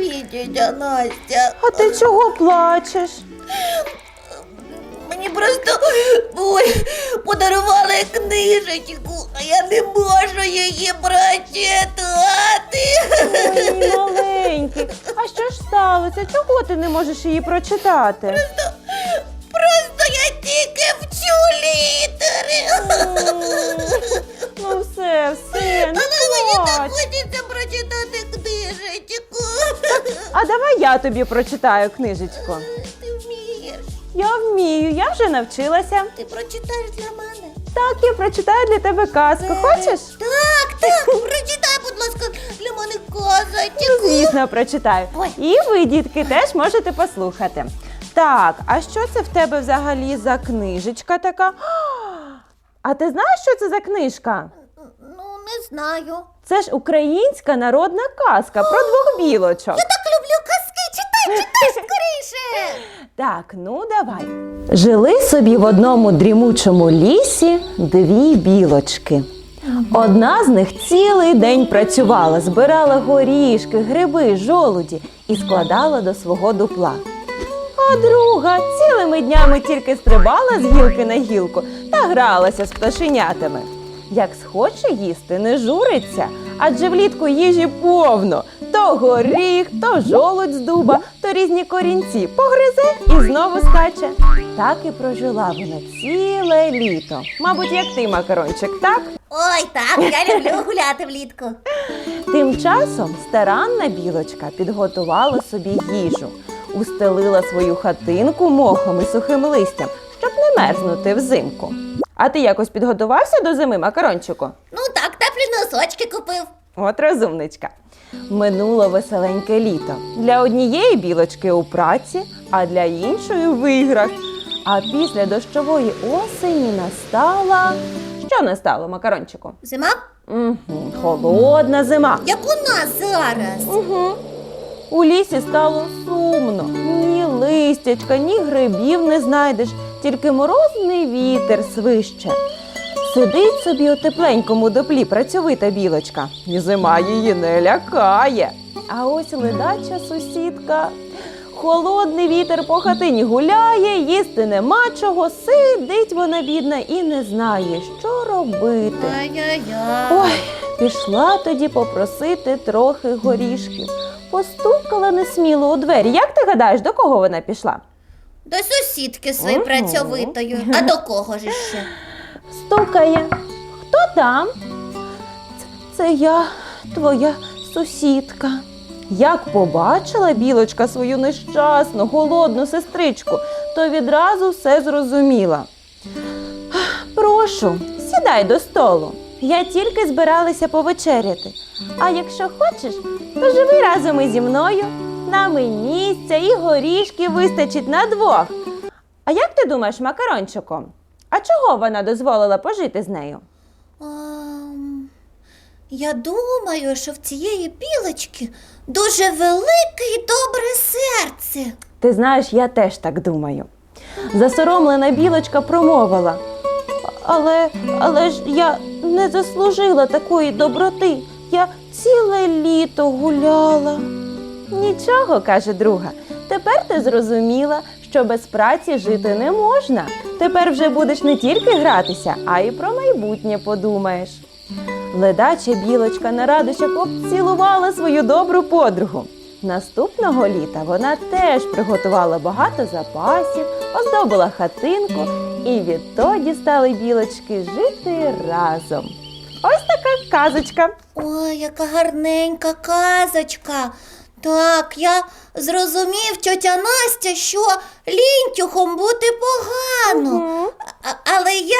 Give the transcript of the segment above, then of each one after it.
Привіт. дядя Настя. А ти чого плачеш? Мені просто ой, подарували книжечку, а я не можу її прочитати. Ой, маленький. А що ж сталося? Чого ти не можеш її прочитати? Я тобі прочитаю книжечку. Ти вмієш. Я вмію, я вже навчилася. Ти прочитаєш для мене. Так, я прочитаю для тебе казку. Хочеш? Так, так, прочитай, будь ласка, для мене казочку. Звісно, прочитаю. Ой. І ви, дітки, теж можете послухати. Так, а що це в тебе взагалі за книжечка така? А ти знаєш, що це за книжка? Ну, не знаю. Це ж українська народна казка про двох білочок. Я так Так, ну давай. Жили собі в одному дрімучому лісі дві білочки. Одна з них цілий день працювала, збирала горішки, гриби, жолуді і складала до свого дупла. А друга цілими днями тільки стрибала з гілки на гілку та гралася з пташенятами. Як схоче їсти, не журиться, адже влітку їжі повно. То горіх, то жолудь з дуба, то різні корінці погризе і знову скаче. Так і прожила вона ціле літо. Мабуть, як ти, макарончик, так? Ой, так, я люблю гуляти влітку. Тим часом старанна білочка підготувала собі їжу, устелила свою хатинку мохом і сухим листям, щоб не мерзнути взимку. А ти якось підготувався до зими, макарончику? Ну так, теплі носочки купив. От розумничка. Минуло веселеньке літо. Для однієї білочки у праці, а для іншої в іграх. А після дощової осені настала. Що настало, макарончику? Зима? Угу, холодна зима. Як у нас зараз. Угу. У лісі стало сумно. Ні листячка, ні грибів не знайдеш, тільки морозний вітер свище. Сидить собі у тепленькому доплі працьовита білочка, і зима її не лякає. А ось ледача сусідка. Холодний вітер по хатині гуляє, їсти нема чого, сидить вона бідна і не знає, що робити. Ой, пішла тоді попросити трохи горішків. Постукала несміло у двері. Як ти гадаєш, до кого вона пішла? До сусідки своєї Ого. працьовитої. А до кого ж ще? Стукає. Хто там? Це, я, твоя сусідка. Як побачила білочка свою нещасну, голодну сестричку, то відразу все зрозуміла. Прошу, сідай до столу. Я тільки збиралася повечеряти. А якщо хочеш, то живи разом зі мною. Нам і місця, і горішки вистачить на двох. А як ти думаєш, макарончику? А чого вона дозволила пожити з нею? Ам, я думаю, що в цієї білочки дуже велике і добре серце. Ти знаєш, я теж так думаю. Засоромлена білочка промовила. Але, але ж я не заслужила такої доброти. Я ціле літо гуляла. Нічого, каже друга. Тепер ти зрозуміла, що без праці жити не можна. Тепер вже будеш не тільки гратися, а й про майбутнє подумаєш. Ледача білочка на радощах обцілувала свою добру подругу. Наступного літа вона теж приготувала багато запасів, оздобила хатинку, і відтоді стали білочки жити разом. Ось така казочка. Ой, яка гарненька казочка. Так, я зрозумів, тьотя Настя, що лінтюхом бути погано. Мгм. А- але я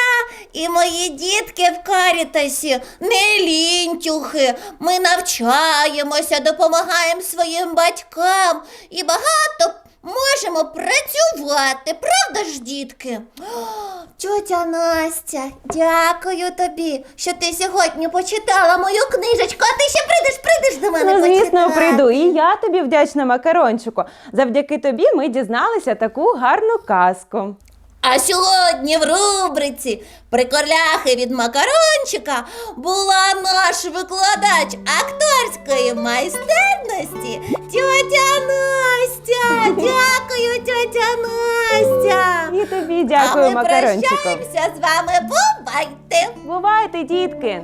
і мої дітки в карітасі не лінтюхи. Ми навчаємося, допомагаємо своїм батькам і багато можемо працювати, правда ж, дітки? О, Тьотя Настя, дякую тобі, що ти сьогодні почитала мою книжечку, а ти ще прийдеш, прийдеш до мене Ну, звісно, почитати. прийду. І я тобі вдячна, макарончику. Завдяки тобі ми дізналися таку гарну казку. А сьогодні в рубриці Приколяхи від макарончика була наш викладач, актор великої майстерності тьотя Настя. Дякую, тьотя Настя. І тобі а ми макарончику. прощаємося з вами. Бувайте! Бувайте, дітки!